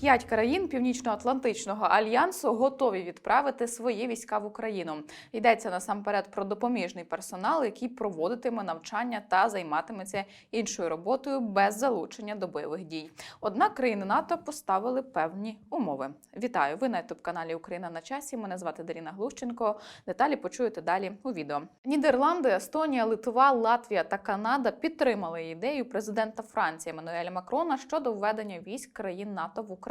П'ять країн Північно-Атлантичного альянсу готові відправити свої війська в Україну. Йдеться насамперед про допоміжний персонал, який проводитиме навчання та займатиметься іншою роботою без залучення до бойових дій. Однак країни НАТО поставили певні умови. Вітаю! Ви на youtube каналі Україна на часі. Мене звати Даріна Глущенко. Деталі почуєте далі у відео. Нідерланди, Естонія, Литва, Латвія та Канада підтримали ідею президента Франції Еммануеля Макрона щодо введення військ країн НАТО в Україну.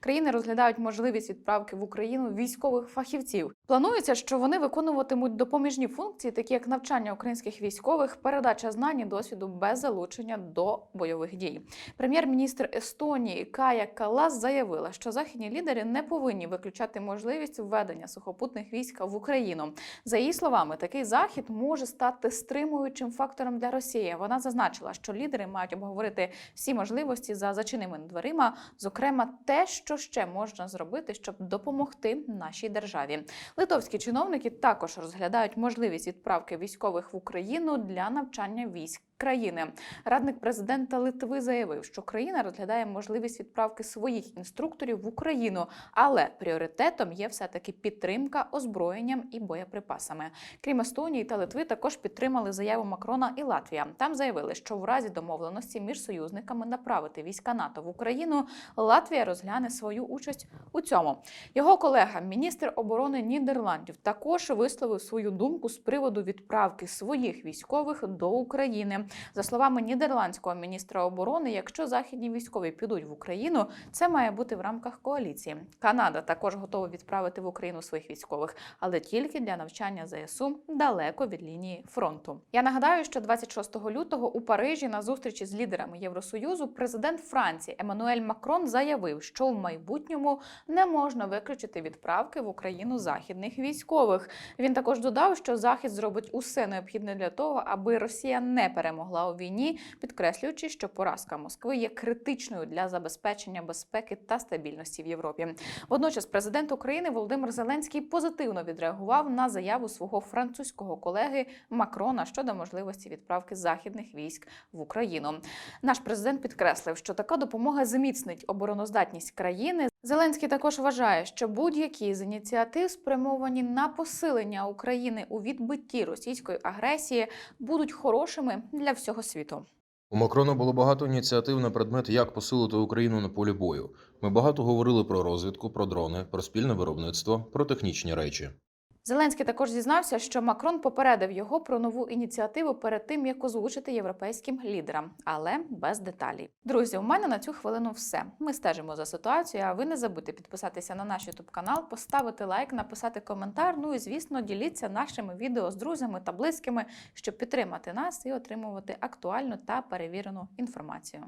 Країни розглядають можливість відправки в Україну військових фахівців. Планується, що вони виконуватимуть допоміжні функції, такі як навчання українських військових, передача знань і досвіду без залучення до бойових дій. Прем'єр-міністр Естонії Кая Калас заявила, що західні лідери не повинні виключати можливість введення сухопутних військ в Україну. За її словами, такий захід може стати стримуючим фактором для Росії. Вона зазначила, що лідери мають обговорити всі можливості за зачиненими дверима, зокрема те, що ще можна зробити, щоб допомогти нашій державі. Литовські чиновники також розглядають можливість відправки військових в Україну для навчання військ. Країни радник президента Литви заявив, що країна розглядає можливість відправки своїх інструкторів в Україну, але пріоритетом є все таки підтримка озброєнням і боєприпасами. Крім Естонії та Литви, також підтримали заяву Макрона і Латвія. Там заявили, що в разі домовленості між союзниками направити війська НАТО в Україну, Латвія розгляне свою участь у цьому. Його колега, міністр оборони Нідерландів, також висловив свою думку з приводу відправки своїх військових до України. За словами нідерландського міністра оборони, якщо західні військові підуть в Україну, це має бути в рамках коаліції. Канада також готова відправити в Україну своїх військових, але тільки для навчання ЗСУ далеко від лінії фронту. Я нагадаю, що 26 лютого у Парижі на зустрічі з лідерами Євросоюзу президент Франції Еммануель Макрон заявив, що в майбутньому не можна виключити відправки в Україну західних військових. Він також додав, що Захід зробить усе необхідне для того, аби Росія не перемогла у війні, підкреслюючи, що поразка Москви є критичною для забезпечення безпеки та стабільності в Європі. Водночас, президент України Володимир Зеленський позитивно відреагував на заяву свого французького колеги Макрона щодо можливості відправки західних військ в Україну. Наш президент підкреслив, що така допомога зміцнить обороноздатність країни. Зеленський також вважає, що будь-які з ініціатив, спрямовані на посилення України у відбитті російської агресії, будуть хорошими для всього світу. У Макрона було багато ініціатив на предмет, як посилити Україну на полі бою. Ми багато говорили про розвідку, про дрони, про спільне виробництво, про технічні речі. Зеленський також зізнався, що Макрон попередив його про нову ініціативу перед тим, як озвучити європейським лідерам, але без деталей. Друзі, у мене на цю хвилину все. Ми стежимо за ситуацією. А ви не забудьте підписатися на наш ютуб канал, поставити лайк, написати коментар. Ну і звісно, діліться нашими відео з друзями та близькими, щоб підтримати нас і отримувати актуальну та перевірену інформацію.